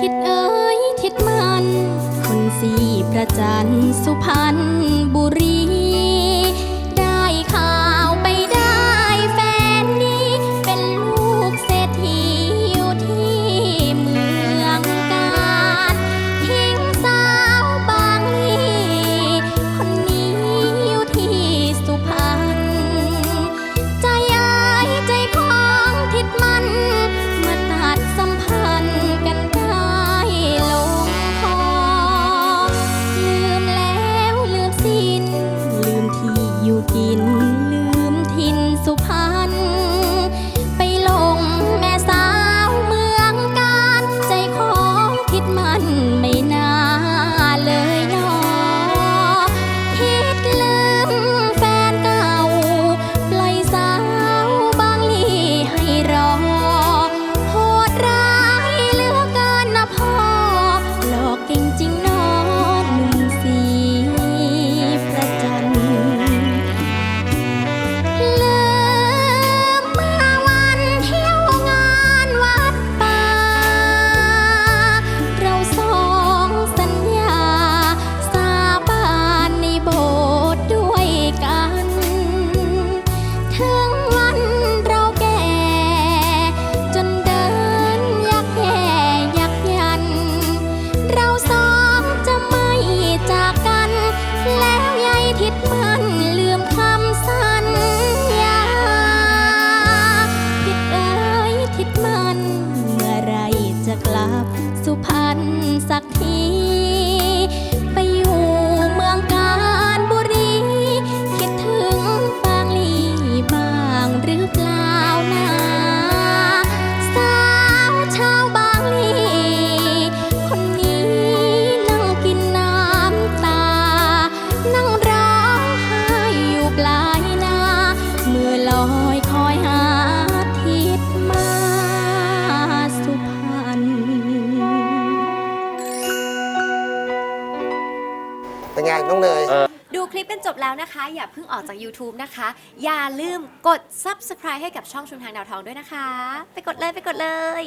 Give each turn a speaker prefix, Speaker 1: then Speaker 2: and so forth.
Speaker 1: ทิศเอ้ยทิศมัน คนสีประจันสุพรรณ สักที งานต้
Speaker 2: องเนย
Speaker 3: ดูคลิปกันจบแล้วนะคะ อย่าเพิ่งออกจาก YouTube นะคะ อย่าลืมกด Subscribe ให้กับช่องชุมทางดาวทองด้วยนะคะ ไปกดเลยไปกดเลย